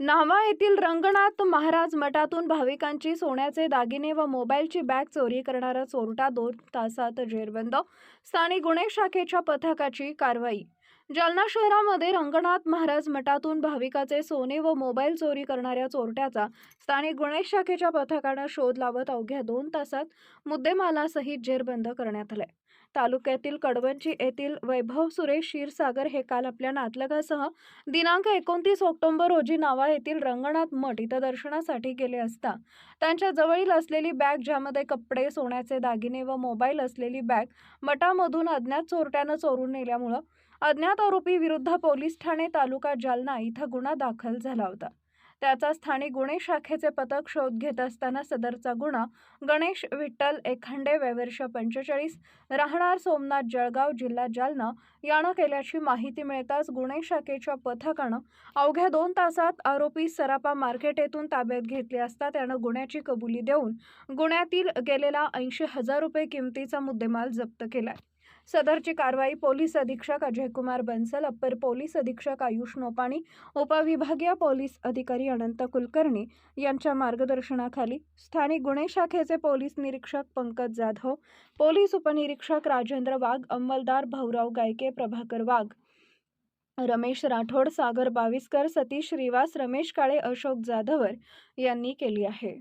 नावा येथील रंगनाथ महाराज मठातून भाविकांची सोन्याचे दागिने व मोबाईलची बॅग चोरी करणारा चोरटा दोन तासात जेरबंद. स्थानिक गुन्हे शाखेच्या पथकाची कारवाई. जालना शहरामध्ये रंगनाथ महाराज मठातून भाविकाचे सोने व मोबाईल चोरी करणाऱ्या चोरट्याचा स्थानिक गुन्हे शाखेच्या पथकानं शोध लावत अवघ्या दोन तासात मुद्देमालासहित जेरबंद करण्यात आले तालुक्यातील कडवंची येथील वैभव सुरेश क्षीरसागर हे काल आपल्या नातलगासह दिनांक एकोणतीस ऑक्टोबर रोजी नावा येथील रंगनाथ मठ इथं दर्शनासाठी गेले असता त्यांच्या जवळील असलेली बॅग ज्यामध्ये कपडे सोन्याचे दागिने व मोबाईल असलेली बॅग मठामधून अज्ञात चोरट्यानं चोरून नेल्यामुळं अज्ञात आरोपी विरुद्ध पोलीस ठाणे तालुका जालना इथं गुन्हा दाखल झाला होता. त्याचा स्थानिक गुन्हे शाखेचे पथक शोध घेत असताना सदरचा गुन्हा गणेश विठ्ठल एखंडे वयवर्ष पंचेचाळीस राहणार सोमनाथ जळगाव जिल्हा जालना यानं केल्याची माहिती मिळताच गुन्हे शाखेच्या पथकानं अवघ्या दोन तासात आरोपी सरापा मार्केट येथून ताब्यात घेतले असता त्यानं गुन्ह्याची कबुली देऊन गुन्ह्यातील गेलेला ऐंशी हजार रुपये किमतीचा मुद्देमाल जप्त केला. सदरची कारवाई पोलीस अधीक्षक अजयकुमार बन्सल अप्पर पोलीस अधीक्षक आयुष नोपाणी उपविभागीय पोलीस अधिकारी अनंत कुलकर्णी यांच्या मार्गदर्शनाखाली स्थानिक गुन्हे शाखेचे पोलीस निरीक्षक पंकज जाधव पोलीस उपनिरीक्षक राजेंद्र वाघ अंमलदार भाऊराव गायके प्रभाकर वाघ रमेश राठोड सागर बाविस्कर सतीश श्रीवास रमेश काळे अशोक जाधवर यांनी केली आहे.